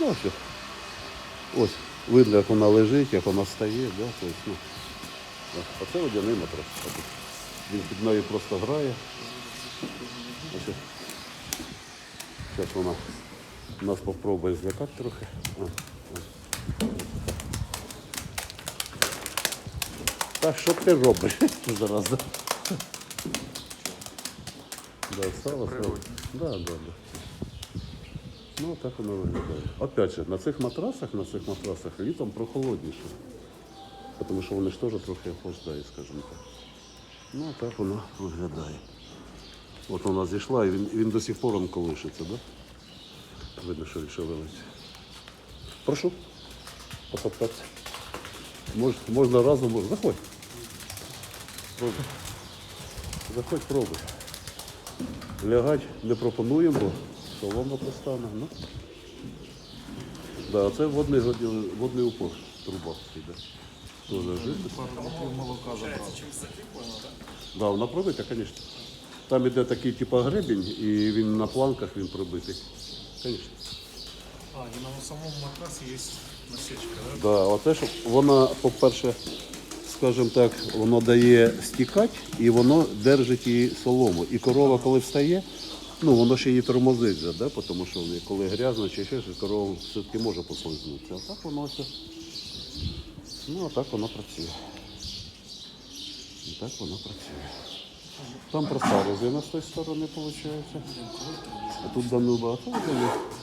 Ну, все. Ось, видно, як вона лежить, як вона стає, да? тобто, ну, так. а це водяний матрас. Отут. Він під нею просто грає. Ось. Зараз вона нас попробує злякати трохи. Ось. Так, що ти робиш? Зараз. Да, да сало, сало. Да, да, да. Ну, так воно виглядає. Опять же, на цих матрасах, на цих матрасах літом прохолодніше. Тому що вони ж теж трохи охлаждають, скажімо так. Ну, так воно виглядає. От вона зійшла і він, він до сих пор он колишиться, да? Видно, що він. Прошу. Потоптатися. Мож, можна разом, можна. Заходь. Пробуй. Заходь, пробуй. Лягать не пропонуємо, солома постане. Ну. Да, це водний, водний упор. Труба йде. Тоже жити. Да, вона пробита, звісно. Там іде такий типу гребінь, і він на планках він пробитий. Звісно. А, и на самом матрасе есть насечка, да? Да, оте, щоб вона, по-перше, скажімо так, воно дає стікати і воно держить її солому. І корова, коли встає, ну воно ще її тормозить, же, да? тому що коли грязно чи ще щось, корова все-таки може послизнутися. А так воно все. Ну, а так воно працює. І так воно працює. Там проста резина з тої сторони виходить. А тут дануба, багато.